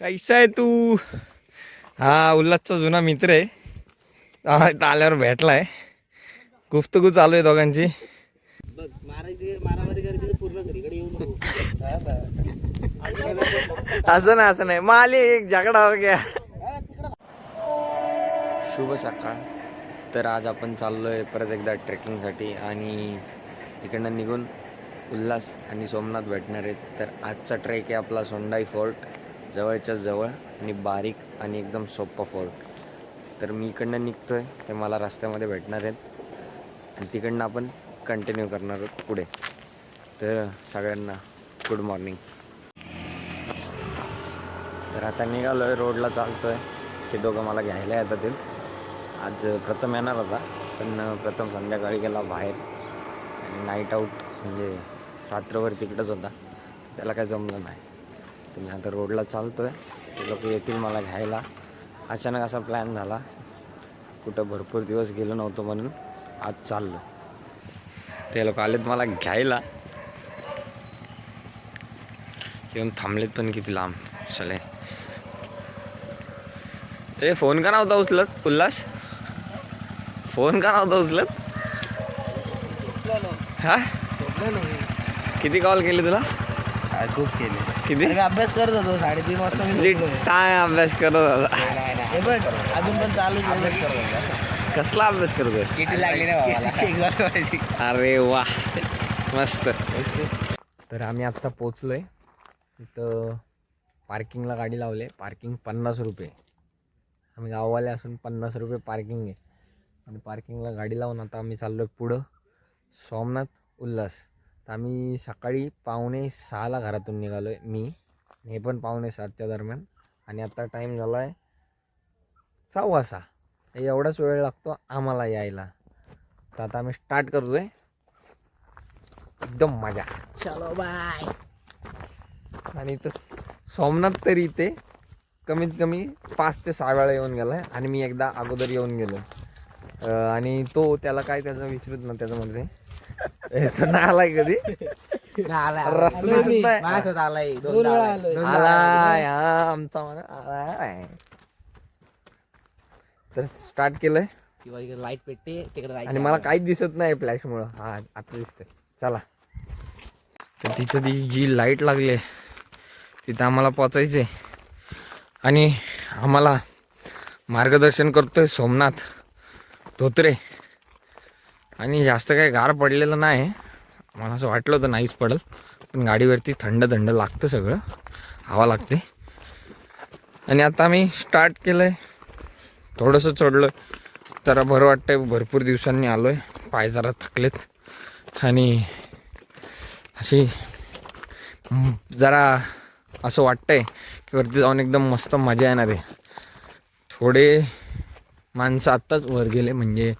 कैसा आहे तू? हा उल्हासचा जुना मित्र आहे. हा, आल्यावर भेटलाय. गुफ्तगू चालू आहे दोघांची. बघ मारायची मारामारी करायची तर पूर्ण घरीकडे येऊ नको. असं नाही असं नाही. माली एक झगडा हो गया. शुभ सकाळ. तर आज आपण चाललोय परत एकदा ट्रेकिंगसाठी आणि इकडनं निघून उल्हास आणि सोमनाथ भेटणार आहेत. तर आजचा ट्रेक आहे आपला सोंडाई फोर्ट जवळच्या जवळ आणि बारीक आणि एकदम सोप्पा फोर्ट तर मी इकडनं निघतो आहे ते मला रस्त्यामध्ये भेटणार आहेत. आणि तिकडनं आपण कंटिन्यू करणार आहोत पुढे. तर सगळ्यांना गुड मॉर्निंग तर आता निघालो आहे रोडला चालतो आहे ते दोघं मला घ्यायला येतात आज प्रथम येणार होता पण प्रथम संध्याकाळी गेला बाहेर. आणि नाईट आऊट म्हणजे रात्रभर तिकडंच होता. त्याला काय जमलं नाही. तर मी आता रोडला चालतो आहे ते लोक येतील मला घ्यायला. अचानक असा प्लॅन झाला. कुठं भरपूर दिवस गेलो नव्हतो म्हणून आज चाललो. ते लोक आलेत मला घ्यायला. येऊन थांबलेत पण किती लांब. चले. ते फोन का नव्हता उचलत उल्हास? फोन का नव्हता उचलत? हा? किती कॉल केले तुला? खूप केले. किती? मी अभ्यास करत होतो साडेतीन वाजता मी. काय अभ्यास करत होता? हे बघ अजून पण चालू अभ्यास करत कसला अभ्यास करतोय किती लागली नाही अरे वा. मस्त. तर आम्ही आत्ता पोचलोय इथं पार्किंगला गाडी लावले. पार्किंग पन्नास रुपये. आम्ही गाववाले असून पन्नास रुपये पार्किंग आहे. आणि पार्किंगला गाडी लावून आता आम्ही चाललो आहे पुढं. सोमनाथ उल्हास. तर आम्ही सकाळी पावणे सहाला घरातून निघालो आहे मी हे पण पावणे सातच्या दरम्यान. आणि आता टाईम झाला आहे सव्वा सहा एवढाच वेळ लागतो आम्हाला यायला. तर आता आम्ही स्टार्ट करतोय. एकदम मजा. चलो बाय आणि इथं सोमनाथ तरी इथे कमीत कमी पाच ते सहा वेळा येऊन गेलाय. आणि मी एकदा अगोदर येऊन गेलो आणि तो त्याला काय त्याचं विचारत ना त्याच्यामध्ये. हे तो नाही आलाय कधी? रस्ता दिसत नाही. आलाय. दोन वेळा आलोय. आलाय हा आमचा म्हणा. आलाय. तर स्टार्ट केलंय. किंवा इकडे लाइट पेटते तिकडे जायचं आणि मला काहीच दिसत नाही फ्लॅशमुळं हा आता दिसतंय. चला. तर तिथं ती जी लाइट लागली आहे तिथं आम्हाला पोचायचं आणि आम्हाला मार्गदर्शन करतोय सोमनाथ धोत्रे. आणि जास्त काही गार पडलेलं नाही. मला असं वाटलं होतं नाहीच पडल पण गाडीवरती थंड थंड लागतं सगळं हवा लागते. आणि आता आम्ही स्टार्ट केलं आहे थोडंसं चढलं जरा बरं वाटतंय भरपूर दिवसांनी आलो आहे पाय जरा थकलेत. आणि अशी जरा असं वाटतंय की वरती जाऊन एकदम मस्त मजा येणार आहे. थोडे माणसं आत्ताच वर गेले म्हणजे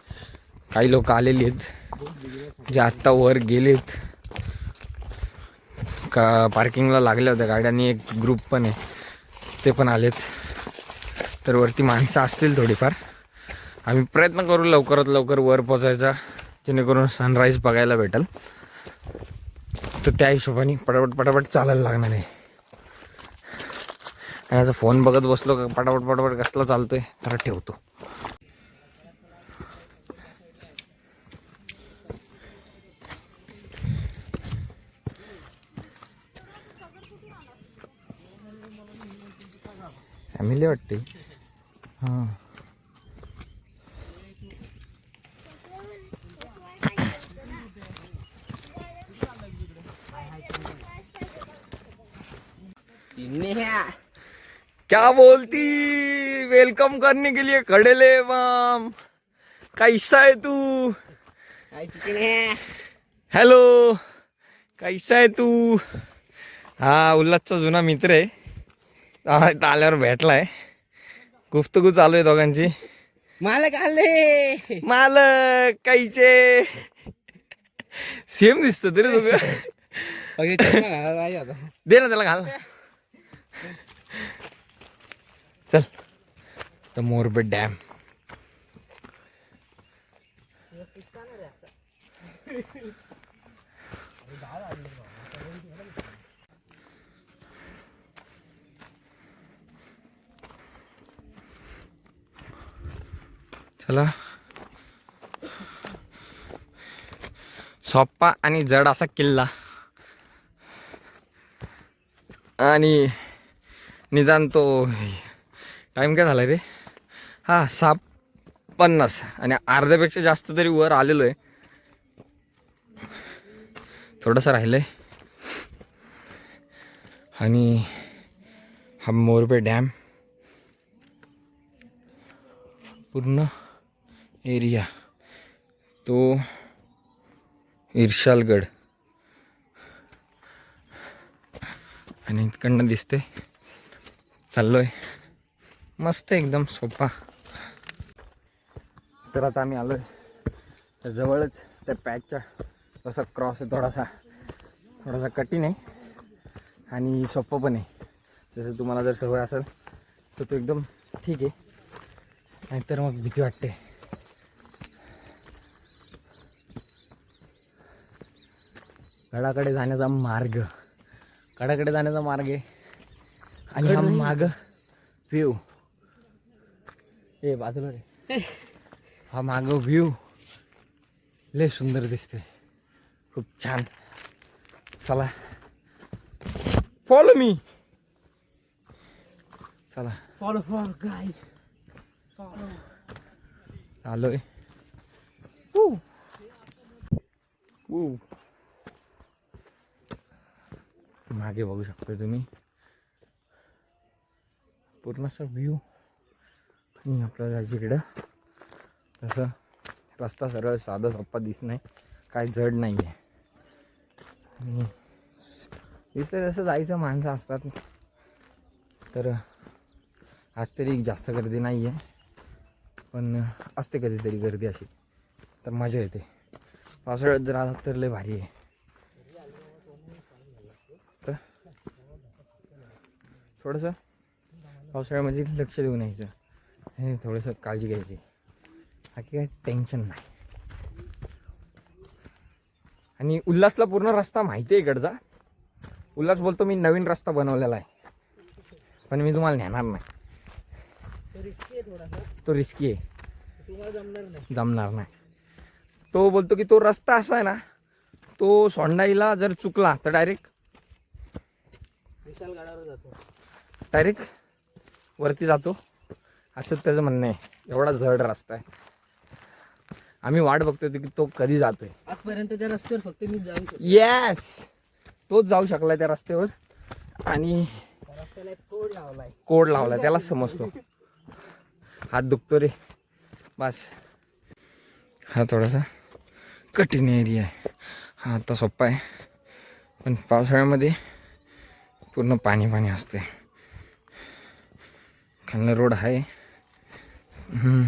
काही लोक आलेली आहेत जे आत्ता वर गेलेत. का पार्किंगला लागल्या होत्या गाड्यांनी एक ग्रुप पण आहे. ते पण आलेत. तर वरती माणसं असतील थोडीफार. आम्ही प्रयत्न करू लवकरात लवकर वर पोचायचा जेणेकरून सनराईज बघायला भेटेल. तर त्या हिशोबाने पटापट पटापट चालायला लागणार आहे. आणि आता फोन बघत बसलो का पटापट पटापट कसला चालतोय तर ठेवतो. फॅमिली वाटते हाँ। क्या बोलती? वेलकम करने के लिए खड़े ले माम। कैसा है तू? हेलो। कैसा है तू? हा उल्हासचा जुना मित्र आहे. आल्यावर भेटलाय. गुफ्तगू चालू आहे दोघांची. मला खाल्ले मालक कायचे सेम दिसत तरी दोघं. दे ना त्याला घाल. चल. द मोरबेट डॅम चला. सोप्पा आणि जड असा किल्ला. आणि निदान तो टाईम काय झाला रे? हा सहा पन्नास आणि अर्ध्यापेक्षा जास्त तरी वर आलेलो आहे थोडंसं राहिलं आहे आणि हा मोरबे डॅम. पूर्ण. एरिया. तो इर्शालगड. आणि इकडनं दिसते चाललोय. मस्त एकदम सोपा. तर आता आम्ही आलोय. त्या जवळच त्या पॅचचा तसा क्रॉस आहे थोडासा. थोडासा कठीण आहे. आणि सोपं पण आहे. जसं तुम्हाला जर सवय असेल तर तो एकदम ठीक आहे. नाहीतर मग भीती वाटते. गडाकडे जाण्याचा मार्ग. गडाकडे जाण्याचा मार्ग आहे. आणि हा माग व्ह्यू ए बाजूला रे. हा माग व्ह्यू लय सुंदर दिसते खूप छान. चला. फॉलो मी चला. फॉलो फॉलो गाईड फॉलो आलोय. मागे बघू शकता तुम्ही. पूर्ण असा व्ह्यू आणि आपल्याला जायचं इकडं. तसं रस्ता सरळ साधा सोप्पा दिसत नाही. काय जड नाही आहे आणि दिसतं तसं जायचं माणसं असतात. तर आज तरी जास्त गर्दी नाही आहे पण असते कधीतरी गर्दी अशी. तर मजा येते. पावसाळ्यात जर आला तर लय भारी आहे. थोडंसं पावसाळ्यामध्ये लक्ष देऊन यायचं. हे थोडंसं काळजी घ्यायची. बाकी काय टेन्शन नाही. आणि उल्हासला पूर्ण रस्ता माहिती आहे इकडचा. उल्हास बोलतो मी नवीन रस्ता बनवलेला आहे. पण मी तुम्हाला नेणार नाही. रिस्की आहे थोडासा. तो रिस्की आहे. तुम्हाला जमणार नाही. जमणार नाही. तो बोलतो की तो रस्ता असा आहे ना तो सोंडाईला जर चुकला तर डायरेक्ट विशाल गाडावर जातो. डायरेक्ट वरती जातो. असं त्याचं म्हणणं आहे. एवढा जड रस्ता आहे. आम्ही वाट बघतोय की तो कधी जातोय. आजपर्यंत त्या रस्त्यावर फक्त मी जाऊ शकतो येस तोच जाऊ शकला त्या रस्त्यावर. आणि कोड लावलाय. कोड लावला त्याला समजतो. हात दुखतो रे. बस. हा थोडासा कठीण एरिया आहे. हा आता सोप्पा आहे. पण पावसाळ्यामध्ये पूर्ण पाणी पाणी असते खालनं रोड आहे. हम्म.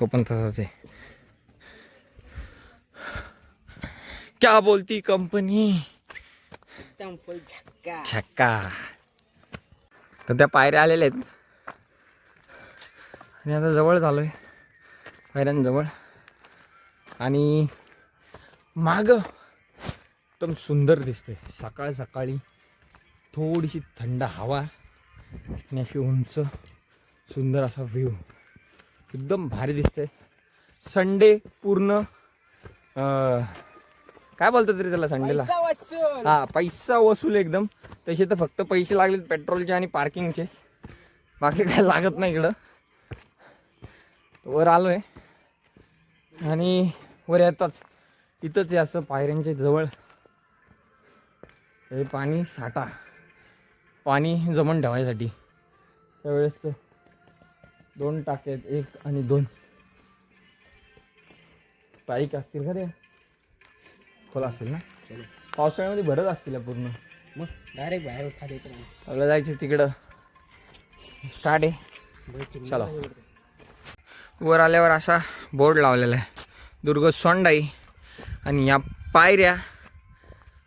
तो पण तसाच आहे. क्या बोलती कंपनी छक्का तर त्या पायऱ्या आलेल्या आहेत. आणि आता जवळ झालोय पायऱ्यांजवळ. आणि माग एकदम सुंदर दिसते सकाळ सकाळी थोडीशी थंड हवा. आणि अशी उंच सुंदर असा व्ह्यू एकदम भारी दिसते संडे पूर्ण काय बोलतात तरी त्याला संडेला पैसा वसूल. हा पैसा वसूल एकदम. तसे तर फक्त पैसे लागलेत पेट्रोलचे आणि पार्किंगचे बाकी काय लागत नाही इकडं. वर आलोय. आणि वर येताच. तिथंच आहे असं पायऱ्यांच्या जवळ. हे पाणी साठा. पाणी जमून ठेवायसाठी. त्यावेळेस दोन टाके आहेत एक आणि दोन. पाईक असतील का ते? खोल असतील ना? पावसाळ्यामध्ये भरत असतील पूर्ण. मग डायरेक्ट बाहेर खाली आपल्याला जायचं तिकडं. स्टार्ट आहे. चला. वर आल्यावर असा बोर्ड लावलेला आहे. दुर्ग सोंडाई आणि या पायऱ्या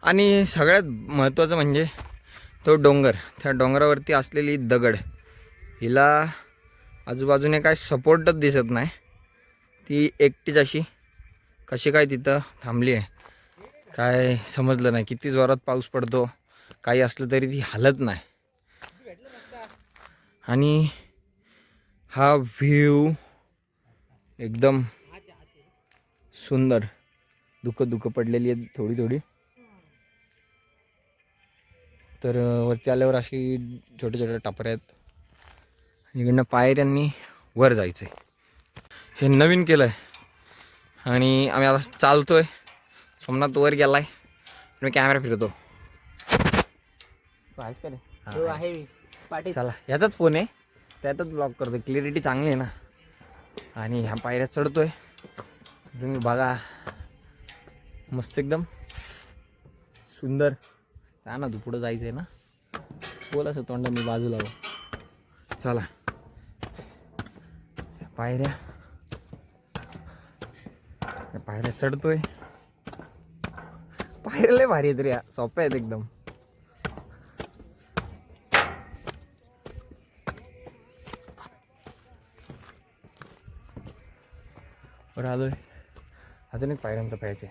आणि सगळ्यात महत्त्वाचं म्हणजे तो डोंगर त्या डोंगरावरती असलेली दगड हिला आजूबाजूने काय सपोर्टच दिसत नाही. ती एकटीच अशी कशी काय तिथं थांबली आहे? काय समजलं नाही किती जोरात पाऊस पडतो काही असलं तरी ती हलत नाही. आणि हा व्ह्यू एकदम सुंदर दुःख दुःख पडलेली आहेत थोडी थोडी तर वरती आल्यावर अशी छोटे छोटे टापरे आहेत. इकडनं पायऱ्यांनी वर जायचं आहे हे नवीन केलं आहे आणि आम्ही आता चालतोय. सोमनाथ वर गेलाय. मी कॅमेरा फिरतो तू आहेस का रे तो आहे. चला याचाच फोन आहे. त्यातच ब्लॉग करतो क्लिअरिटी चांगली आहे ना. आणि ह्या पायऱ्या चढतोय. तुम्ही बघा. मस्त एकदम. सुंदर. जा ना तू पुढं जायचं आहे ना? बोल असं तोंड मी बाजूला हो. चला. पायऱ्या. पायऱ्या चढतोय. पायऱ्या लय भारी आहेत रे या. सोप्या आहेत एकदम. बरं आलोय अजून एक पायऱ्यांचा पाहिजे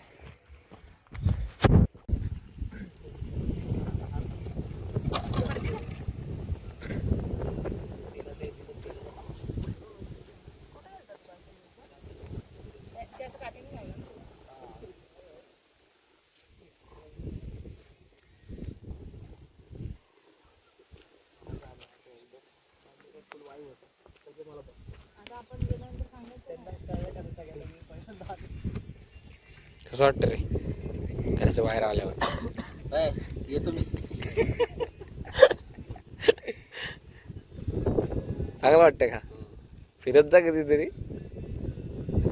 कसं वाटतं रे? घराच्या बाहेर आल्यावर. येतो मी. चांगलं वाटतं का? फिरत जा कधीतरी.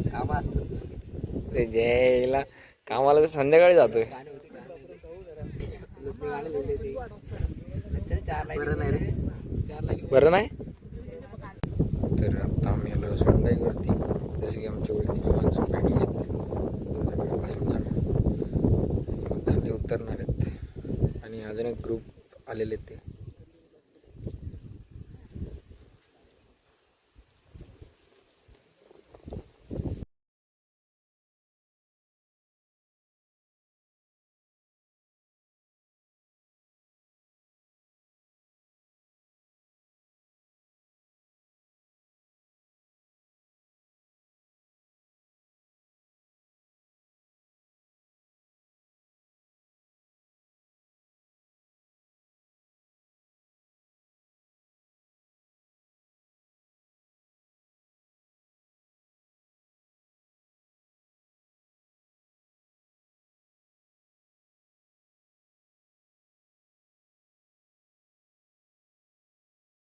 कामं असतात ते जेला कामाला तर संध्याकाळी जातोय. बरं नाही रे चार लाईन बरं नाही तर आत्ता आम्ही आलो संडाईवरती. जसं की आमच्या ओळखीची माणसं भेटली आहेत. बसणार. आणि मग खाली उतरणार आहेत. आणि अजून एक ग्रुप आलेले आहेत ते.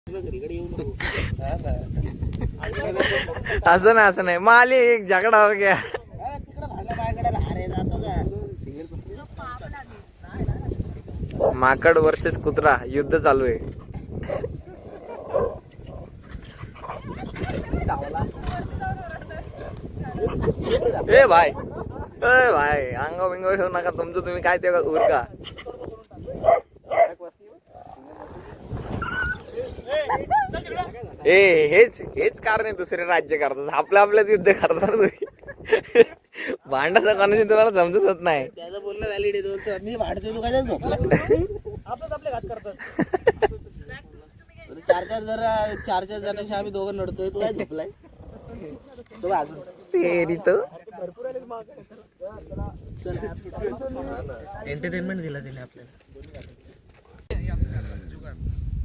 असं नाही असं नाही. माली एक झगडा हो गया. माकड वर्सेस कुत्रा युद्ध चालू आहे. ए भाई ए भाई अंग बिंग ठेवू नका तुमचं तुम्ही काय ते उरका. ए हेच हेच कारण आहे दुसरे राज्य करतात. आपल्या आपल्यात युद्ध करतात तुम्ही. भांडाचं कोणाची तुम्हाला समजत नाही. त्याचं बोलणं व्हॅलिड आहे बोलतो मी भाडतो तू काय झोपला? चार चार जरा चार चार जणांशी आम्ही दोघं नडतोय तू काय झोपलाय? तो अजून. तेरी तो? एंटरटेनमेंट दिला त्याने आपल्याला.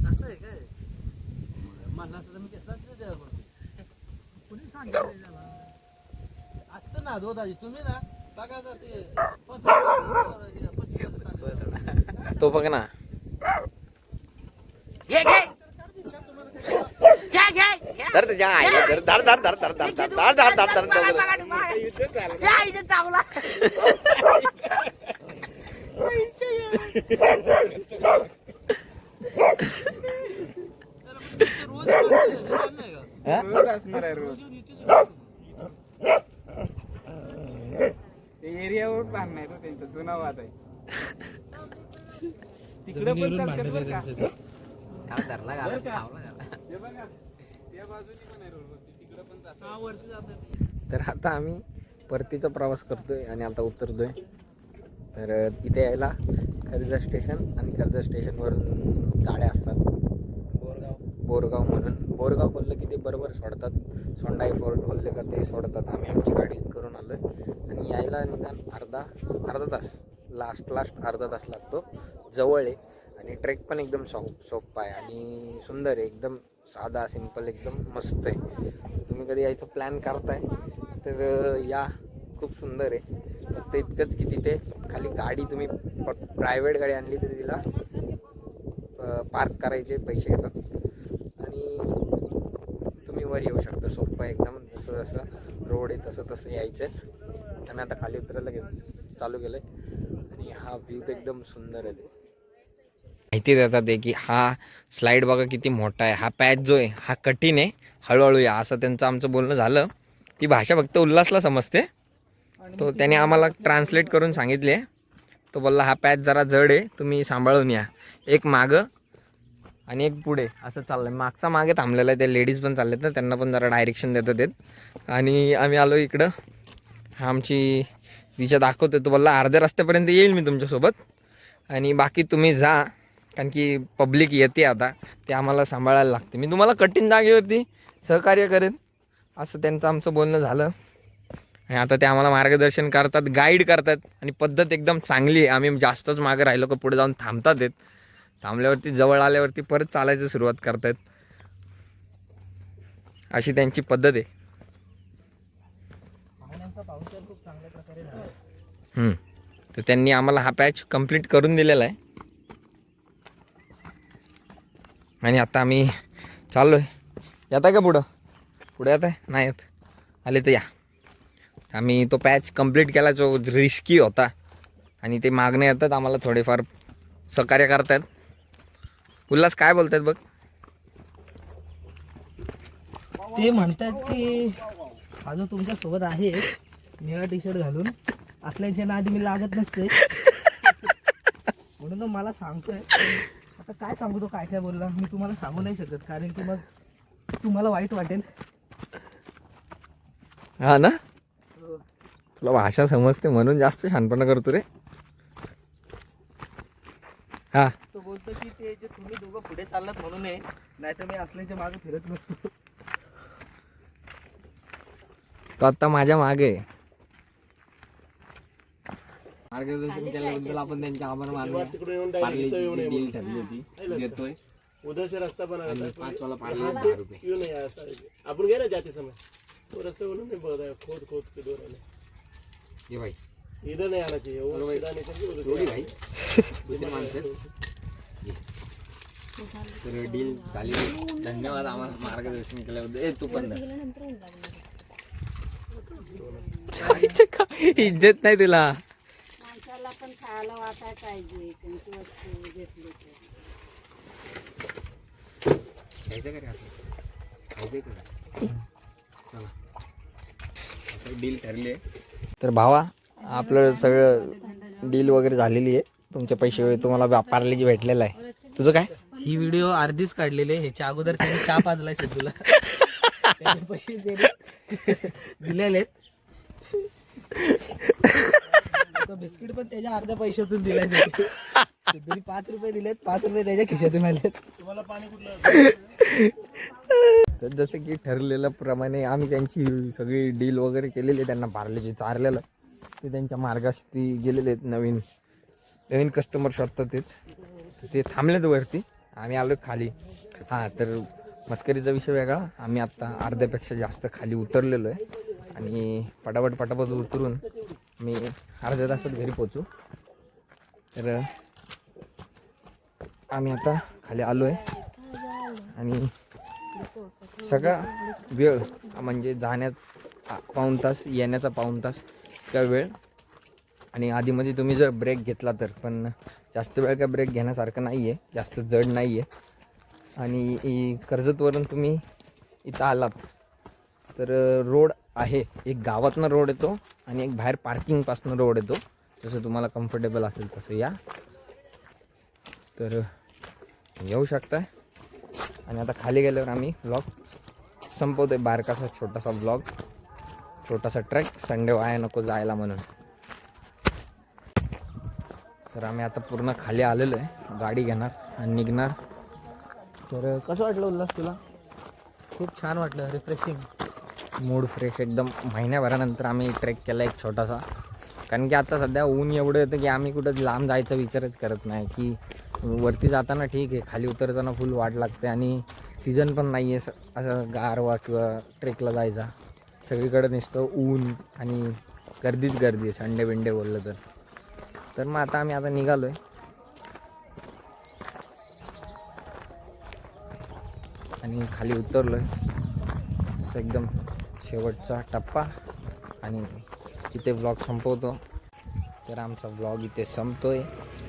असं आहे काय? म्हणलं असतं तर मी घेतलाच नाही त्याच्याकडून. कुणी सांगितलं त्याला? असतं ना दोदाजी तुम्ही ना बघा आता ते पंचवीस- पंचवीस सांगितलं. तो बघ ना धर त्याच्या आईला धर धर धर धर धर धर धर धर धर धर धर धर का? रोज असणार आहे रोज ते एरियावर तो त्यांचा जुना वाद आहे. तिकडे पण चालतात बरं का? बरं का? हे बघा त्या बाजूनी पण आहे रोड तिकडे पण जातात. वरती जातात. तर आता आम्ही परतीचा प्रवास करतोय आणि आता उतरतोय. तर इथे यायला कर्जत स्टेशन आणि कर्जत स्टेशनवरून गाड्या असतात. बोरगाव म्हणून. बोरगाव बोललं की ते बरोबर सोडतात. सोंडाई फोर्ट बोलले का ते सोडतात. आम्ही आमची गाडी करून आलो आहे आणि यायला निदान अर्धा अर्धा तास. लास्ट लास्ट अर्धा तास लागतो. जवळ आहे. आणि ट्रेक पण एकदम सो सोपा आहे. आणि सुंदर आहे. एकदम साधा सिंपल एकदम मस्त आहे. तुम्ही कधी यायचं प्लॅन करताय तर या. खूप सुंदर आहे. फक्त इतकंच की तिथे खाली गाडी तुम्ही प्रायव्हेट गाडी आणली तरी तिला पार्क करायचे पैसे घेतात. वर येऊ शकता सोपं एकदम जसं जसं रोड आहे तसं तसं यायचं आहे आम्ही आता खाली उतरायला घेऊ चालू केलं आहे आणि हा व्ह्यू तर एकदम सुंदर आहे. माहिती देतात आहे की हा स्लाईड बघा किती मोठा आहे. हा पॅच जो आहे हा कठीण आहे. हळूहळू या. असं त्यांचं आमचं बोलणं झालं. ती भाषा फक्त उल्हासला समजते. तो त्याने आम्हाला ट्रान्सलेट करून सांगितले. तो बोलला हा पॅच जरा जड आहे. तुम्ही सांभाळून या. एक मागं आणि एक पुढे. असं चाललंय. मागचा मागे थांबलेला आहे. त्या लेडीज पण चालल्यात ना. त्यांना पण जरा डायरेक्शन देतात आहेत आणि आम्ही आलो इकडं. आमची दिशा दाखवते तुम्हाला. अर्ध्या रस्त्यापर्यंत येईल मी तुमच्यासोबत. आणि बाकी तुम्ही जा. कारण की पब्लिक येते आता. ते आम्हाला सांभाळायला लागते. मी तुम्हाला कठीण जागेवरती सहकार्य करेन. असं त्यांचं आमचं बोलणं झालं. आणि आता ते आम्हाला मार्गदर्शन करतात गाईड करतात. आणि पद्धत एकदम चांगली आहे. आम्ही जास्तच मागे राहिलो का पुढे जाऊन थांबतात आहेत थांबल्यावरती जवळ आल्यावरती परत चालायचं सुरुवात करतायत. अशी त्यांची पद्धत आहे. तर त्यांनी आम्हाला हा पॅच कंप्लीट करून दिलेला आहे. आणि आता आम्ही चाललो आहे येत आहे का पुढं? पुढे येत आहे नाही येत. आले तर या. आम्ही तो पॅच कंप्लीट केला जो रिस्की होता. आणि ते मागणे येतात आम्हाला थोडेफार सहकार्य करतात उल्हास काय बोलतायत बघ? ते म्हणतात की हा जो तुमच्यासोबत आहे निळा टी शर्ट घालून असल्याच्या नादी मी लागत नसते. म्हणून तो मला सांगतोय. आता काय सांगू तो काय काय बोलला मी तुम्हाला सांगू नाही शकत कारण की मग तुम्हाला वाईट वाटेल. हा ना? तुला भाषा समजते म्हणून जास्त शानपणा करतो रे. हा. तो ते जे तुम्ही दोघं पुढे चाललात म्हणून आहे. नाही तर मी असल्याच्या मागे फिरत नसतो. तो आता माझ्या मागे आहे. मार्गदर्शन केल्याबद्दल आपण त्यांचे आभार ठरली होती. देतोय. उधर से रास्ता बना आणि पाच वाला पार्ले दहा रुपये. क्यों नहीं आया ऐसा अपन गए ना जाते समय वो रास्ते उन्होंने बताया खोद खोद के दो रहने ये भाई. इधर नहीं आना चाहिए वो चलो भाई। सीधा निकल के उधर थोडी भाई दुसरी माणसं आहेत. तर डील झाली. धन्यवाद आम्हाला मार्गदर्शन केल्याबद्दल. ए तू पण? इज्जत नाही तुला. माणसाला पण खायला वाटायला पाहिजे त्यांची वस्तू घेतली तर. खायचं का रे आता? खायचंय का? चला. असं डील ठरली आहे. तर भावा आपलं सगळं डील वगैरे झालेली आहे. तुमचे पैसे वगैरे तुम्हाला पार्लेजी भेटलेला आहे. तुझं काय? ही व्हिडिओ अर्धीच काढलेली आहे. ह्याच्या अगोदर त्याने चहा पाजलाय त्याचे पैसे दिले दिलेले आहेत. तो बिस्किट पण त्याच्या अर्ध्या पैशातून दिलाय. सिद्धूने पाच रुपये दिलेत पाच रुपये त्याच्या खिशातून आलेत. तर जसं की ठरलेल्या प्रमाणे आम्ही त्यांची सगळी डील वगैरे केलेली आहे. त्यांना पार्लेजी चारलेलं ते त्यांच्या मार्गाशी गेलेले आहेत नवीन नवीन कस्टमर शोधतात ते थांबलेत वरती. आम्ही आलो खाली. हां तर मस्करीचा विषय वेगळा. आम्ही आत्ता अर्ध्यापेक्षा जास्त खाली उतरलेलो आहे. आणि पटापट पटापट उतरून मी अर्ध्या तासात घरी पोचू तर आम्ही आता खाली आलो आहे आणि सगळा वेळ म्हणजे जाण्यात पाऊण तास येण्याचा पाऊण तास त्या वेळ. आणि आधीमध्ये तुम्ही जर ब्रेक घेतला तर पण जास्त वेळ काय ब्रेक घेण्यासारखं नाही आहे जास्त जड नाही आहे आणि कर्जतवरून तुम्ही इथं आलात तर रोड आहे. एक गावातनं रोड येतो आणि एक बाहेर पार्किंगपासनं रोड येतो. जसं तुम्हाला कम्फर्टेबल असेल तसं या. तर येऊ शकताय. आणि आता खाली गेल्यावर आम्ही ब्लॉग संपवतो आहे बारकासा छोटासा ब्लॉग छोटासा ट्रॅक संडे वाया नको जायला म्हणून. तर आम्ही आता पूर्ण खाली आलेलो आहे. गाडी घेणार आणि निघणार. तर कसं वाटलं उल्हास तुला? खूप छान वाटलं रिफ्रेशिंग मूड फ्रेश एकदम. महिन्याभरानंतर आम्ही ट्रेक केला एक छोटासा. कारण की आता सध्या ऊन एवढं येतं की आम्ही कुठं लांब जायचा विचारच करत नाही की वरती जाताना ठीक आहे खाली उतरताना फुल वाट लागते आणि सीझन पण नाही आहे असं गारवा किंवा ट्रेकला जायचा. सगळीकडे नुसतं ऊन आणि गर्दीच गर्दी आहे संडे बिंडे बोललं तर. तर मग आता आम्ही आता निघालो आहे आणि खाली उतरलो आहे एकदम शेवटचा टप्पा. आणि इथे ब्लॉग संपवतो. तर आमचा ब्लॉग इथे संपतोय.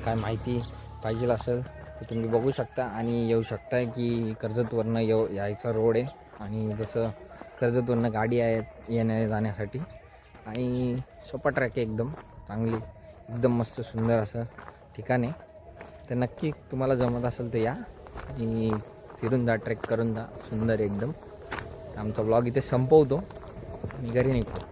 काय माहिती पाहिजे असेल तर तुम्ही बघू शकता. आणि येऊ शकता की कर्जतवरनं येऊ यायचा रोड आहे. आणि जसं कर्जतवरनं गाडी आहे येण्या जाण्यासाठी. आणि सोपा ट्रॅक आहे एकदम. चांगली. एकदम मस्त सुंदर असं ठिकाण आहे. तर नक्की तुम्हाला जमत असेल तर या आणि फिरून जा ट्रेक करून जा. सुंदर एकदम. आमचा ब्लॉग इथे संपवतो. मी घरी निघतो.